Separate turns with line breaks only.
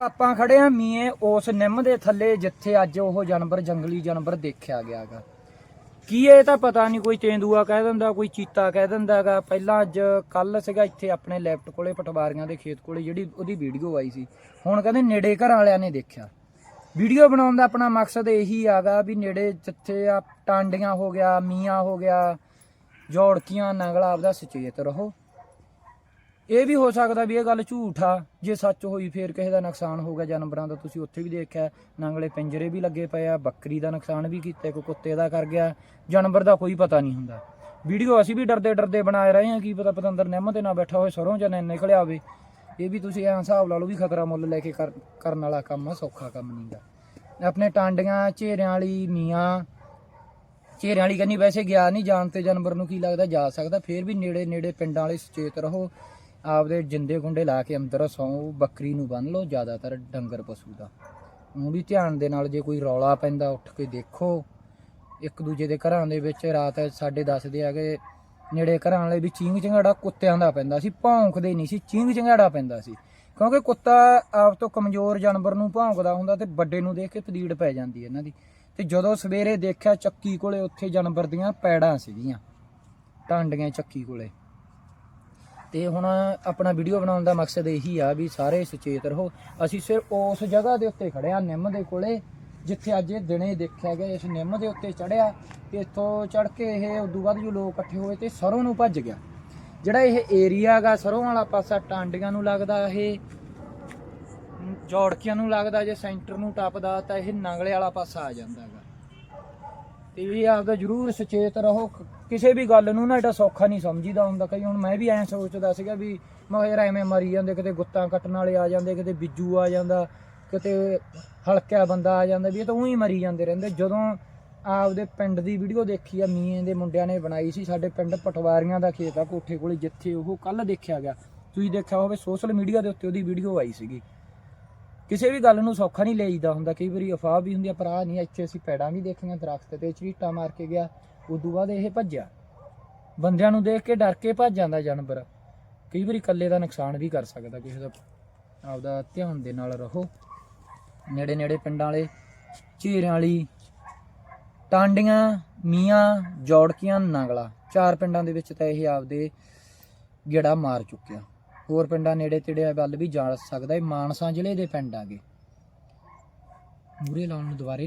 ਆਪਾਂ ਖੜੇ ਆ ਮੀਏ ਉਸ ਨਿੰਮ ਦੇ ਥੱਲੇ ਜਿੱਥੇ ਅੱਜ ਉਹ ਜਾਨਵਰ ਜੰਗਲੀ ਜਾਨਵਰ ਦੇਖਿਆ ਗਿਆਗਾ। ਕੀ ਇਹ ਤਾਂ ਪਤਾ ਨਹੀਂ, ਕੋਈ ਤੇਂਦੂਆ ਕਹਿ ਦਿੰਦਾ, ਕੋਈ ਚੀਤਾ ਕਹਿ ਦਿੰਦਾਗਾ। ਪਹਿਲਾਂ ਅੱਜ ਕੱਲ ਸੀਗਾ ਇੱਥੇ ਆਪਣੇ ਲੈਫਟ ਕੋਲੇ ਪਟਵਾਰੀਆਂ ਦੇ ਖੇਤ ਕੋਲੇ, ਜਿਹੜੀ ਉਹਦੀ ਵੀਡੀਓ ਆਈ ਸੀ। ਹੁਣ ਕਹਿੰਦੇ ਨੇੜੇ ਘਰ ਵਾਲਿਆਂ ਨੇ ਦੇਖਿਆ। ਵੀਡੀਓ ਬਣਾਉਣ ਦਾ ਆਪਣਾ ਮਕਸਦ ਇਹੀ ਆਗਾ ਵੀ ਨੇੜੇ ਜਿੱਥੇ ਆ ਟਾਂਡੀਆਂ ਹੋ ਗਿਆ ਮੀਆਂ ਹੋ ਗਿਆ, ਜੋੜਕੀਆਂ ਨੰਗਲਾ ਆਪਦਾ ਸੁਚੇਤ ਰਹੋ। ਇਹ ਵੀ ਹੋ ਸਕਦਾ ਵੀ ਇਹ ਗੱਲ ਝੂਠ ਆ, ਜੇ ਸੱਚ ਹੋਈ ਫੇਰ ਕਿਸੇ ਦਾ ਨੁਕਸਾਨ ਹੋ ਗਿਆ ਜਾਨਵਰਾਂ ਦਾ, ਤੁਸੀਂ ਉੱਥੇ ਵੀ ਦੇਖਿਆ ਨੰਗਲੇ ਪਿੰਜਰੇ ਵੀ ਲੱਗੇ ਪਏ ਆ, ਬੱਕਰੀ ਦਾ ਨੁਕਸਾਨ ਵੀ ਕੀਤਾ, ਕੋਈ ਕੁੱਤੇ ਦਾ ਕਰ ਗਿਆ, ਜਾਨਵਰ ਦਾ ਕੋਈ ਪਤਾ ਨਹੀਂ ਹੁੰਦਾ। ਵੀਡੀਓ ਅਸੀਂ ਵੀ ਡਰਦੇ ਡਰਦੇ ਬਣਾਏ ਰਹੇ ਹਾਂ, ਕੀ ਪਤਾ ਪਤੰਦਰ ਨਿੰਮ ਤੇ ਨਾ ਬੈਠਾ ਹੋਏ ਸਰੋਂ ਜਾਂ ਨਾ ਨਿਕਲਿਆ ਹੋਵੇ। ਇਹ ਵੀ ਤੁਸੀਂ ਐਂ ਹਿਸਾਬ ਲਾ ਲਓ ਵੀ ਖਤਰਾ ਮੁੱਲ ਲੈ ਕੇ ਕਰ- ਕਰਨ ਵਾਲਾ ਕੰਮ ਆ, ਸੌਖਾ ਕੰਮ ਨਹੀਂਗਾ ਆਪਣੇ ਟਾਂਡੀਆਂ, ਝੇਰਿਆਂ ਵਾਲੀ ਮੀਆਂ, ਝੇਰਿਆਂ ਵਾਲੀ ਕੰਨੀ ਵੈਸੇ ਗਿਆ ਨਹੀਂ, ਜਾਣ ਤੇ ਜਾਨਵਰ ਨੂੰ ਕੀ ਲੱਗਦਾ, ਜਾ ਸਕਦਾ, ਫੇਰ ਵੀ ਨੇੜੇ ਨੇੜੇ ਪਿੰਡਾਂ ਵਾਲੇ ਸੁਚੇਤ ਰਹੋ। ਆਪਦੇ ਜਿੰਦੇ ਗੁੰਡੇ ਲਾ ਕੇ ਅੰਦਰ ਸੌਂ ਬੱਕਰੀ ਨੂੰ ਬੰਨ ਲਓ, ਜ਼ਿਆਦਾਤਰ ਡੰਗਰ ਪਸ਼ੂ ਦਾ। ਉਹ ਵੀ ਧਿਆਨ ਦੇ ਨਾਲ ਜੇ ਕੋਈ ਰੌਲਾ ਪੈਂਦਾ, ਉੱਠ ਕੇ ਦੇਖੋ। ਇੱਕ ਦੂਜੇ ਦੇ ਘਰਾਂ ਦੇ ਵਿੱਚ ਰਾਤ ਸਾਡੇ ਦੱਸਦੇ ਆਗੇ ਨੇੜੇ ਘਰਾਂ ਵਾਲੇ ਵੀ ਚੀਂਗ ਚੰਗਾੜਾ ਕੁੱਤਿਆਂ ਦਾ ਪੈਂਦਾ ਸੀ, ਭੌਂਕਦੇ ਨਹੀਂ ਸੀ, ਚੀਂਗ ਚੰਗਾੜਾ ਪੈਂਦਾ ਸੀ। ਕਿਉਂਕਿ ਕੁੱਤਾ ਆਪ ਤੋਂ ਕਮਜ਼ੋਰ ਜਾਨਵਰ ਨੂੰ ਭੌਂਕਦਾ ਹੁੰਦਾ ਤੇ ਵੱਡੇ ਨੂੰ ਦੇਖ ਕੇ ਤਦੀੜ ਪੈ ਜਾਂਦੀ ਹੈ ਇਹਨਾਂ ਦੀ। ਤੇ ਜਦੋਂ ਸਵੇਰੇ ਦੇਖਿਆ ਚੱਕੀ ਕੋਲੇ ਉੱਥੇ ਜਾਨਵਰ ਦੀਆਂ ਪੈੜਾਂ ਸੀਗੀਆਂ, ਟਾਂਡੀਆਂ ਚੱਕੀ ਕੋਲੇ। ਤੇ ਹੁਣ ਆਪਣਾ ਵੀਡੀਓ ਬਣਾਉਣ ਦਾ ਮਕਸਦ ਇਹੀ ਆ ਵੀ ਸਾਰੇ ਸੁਚੇਤ ਰਹੋ। ਅਸੀਂ ਸਿਰਫ ਉਸ ਜਗ੍ਹਾ ਦੇ ਉੱਤੇ ਖੜੇ ਆ, ਨਿੰਮ ਦੇ ਕੋਲੇ, ਜਿੱਥੇ ਅੱਜ ਇਹ ਦਿਨੇ ਦੇਖਿਆ ਗਿਆ, ਇਸ ਨਿੰਮ ਦੇ ਉੱਤੇ ਚੜਿਆ ਤੇ ਇੱਥੋਂ ਚੜ ਕੇ ਇਹ ਉਦੋਂ ਬਾਅਦ ਜੋ ਲੋਕ ਇਕੱਠੇ ਹੋਏ ਤੇ ਸਰੋਂ ਨੂੰ ਭੱਜ ਗਿਆ। ਜਿਹੜਾ ਇਹ ਏਰੀਆ ਗਾ, ਸਰੋਂ ਵਾਲਾ ਪਾਸਾ ਟਾਂਡੀਆਂ ਨੂੰ ਲੱਗਦਾ, ਇਹ ਜੋੜਕੀਆਂ ਨੂੰ ਲੱਗਦਾ, ਜੇ ਸੈਂਟਰ ਨੂੰ ਟੱਪਦਾ ਤਾਂ ਇਹ ਨੰਗਲੇ ਵਾਲਾ ਪਾਸਾ ਆ ਜਾਂਦਾ ਹੈਗਾ ਤੇ ਇਹ ਆਪਦਾ ਜਰੂਰ ਸੁਚੇਤ ਰਹੋ ਕਿਸੇ ਵੀ ਗੱਲ ਨੂੰ ਨਾ ਇਹਦਾ ਸੌਖਾ ਨਹੀਂ ਸਮਝੀਦਾ ਹੁੰਦਾ। ਕਈ ਹੁਣ ਮੈਂ ਵੀ ਐਂ ਸੋਚਦਾ ਸੀਗਾ ਵੀ ਮੈਂ ਕਿਹਾ ਯਾਰ ਐਵੇਂ ਮਰੀ ਜਾਂਦੇ, ਕਿਤੇ ਗੁੱਤਾਂ ਕੱਟਣ ਵਾਲੇ ਆ ਜਾਂਦੇ, ਕਿਤੇ ਬਿੱਜੂ ਆ ਜਾਂਦਾ, ਕਿਤੇ ਹਲਕਿਆ ਬੰਦਾ ਆ ਜਾਂਦਾ ਵੀ ਇਹ ਤਾਂ ਉਹੀ ਮਰੀ ਜਾਂਦੇ ਰਹਿੰਦੇ। ਜਦੋਂ ਆਪਦੇ ਪਿੰਡ ਦੀ ਵੀਡੀਓ ਦੇਖੀ ਆ ਮੀਏ ਦੇ ਮੁੰਡਿਆਂ ਨੇ ਬਣਾਈ ਸੀ, ਸਾਡੇ ਪਿੰਡ ਪਟਵਾਰੀਆਂ ਦਾ ਖੇਤ ਆ, ਕੋਠੇ ਕੋਲੇ ਜਿੱਥੇ ਉਹ ਕੱਲ ਦੇਖਿਆ ਗਿਆ। ਤੁਸੀਂ ਦੇਖਿਆ ਹੋਵੇ ਸੋਸ਼ਲ ਮੀਡੀਆ ਦੇ ਉੱਤੇ ਉਹਦੀ ਵੀਡੀਓ ਆਈ ਸੀਗੀ। ਕਿਸੇ ਵੀ ਗੱਲ ਨੂੰ ਸੌਖਾ ਨਹੀਂ ਲਈਦਾ ਹੁੰਦਾ। ਕਈ ਵਾਰੀ ਅਫਵਾਹ ਵੀ ਹੁੰਦੀ ਆ ਪਰ ਆਹ ਨਹੀਂ ਇੱਥੇ ਅਸੀਂ ਪੈੜਾਂ ਵੀ ਦੇਖੀਆਂ ਦਰਖਤ ਤੇ ਝੀਟਾ ਮਾਰ ਕੇ ਗਿਆ। ਉਦੋਂ ਬਾਅਦ ਇਹ ਭੱਜਿਆ। ਬੰਦਿਆਂ ਨੂੰ ਦੇਖ ਕੇ ਡਰ ਕੇ ਭੱਜ ਜਾਂਦਾ ਜਾਨਵਰ। ਕਈ ਵਾਰੀ ਇਕੱਲੇ ਦਾ ਨੁਕਸਾਨ ਵੀ ਕਰ ਸਕਦਾ, ਕਿਸੇ ਦਾ ਆਪਦਾ ਧਿਆਨ ਦੇ ਨਾਲ ਰਹੋ। ਨੇੜੇ ਨੇੜੇ ਪਿੰਡਾਂ ਵਾਲੇ ਝੀਰਿਆਂ ਵਾਲੀ, ਟਾਂਡੀਆਂ, ਮੀਆਂ, ਜੋੜਕੀਆਂ, ਨੰਗਲਾ, ਚਾਰ ਪਿੰਡਾਂ ਦੇ ਵਿੱਚ ਤਾਂ ਇਹ ਆਪਦੇ ਗੇੜਾ ਮਾਰ ਚੁੱਕਿਆ। ਹੋਰ ਪਿੰਡਾਂ ਨੇੜੇ ਤੇੜੇ ਵੱਲ ਵੀ ਜਾ ਸਕਦਾ, ਇਹ ਮਾਨਸਾ ਜ਼ਿਲ੍ਹੇ ਦੇ ਪਿੰਡ ਆਗੇ। ਮੂਰੇ ਲਾਉਣ ਨੂੰ ਦੁਬਾਰੇ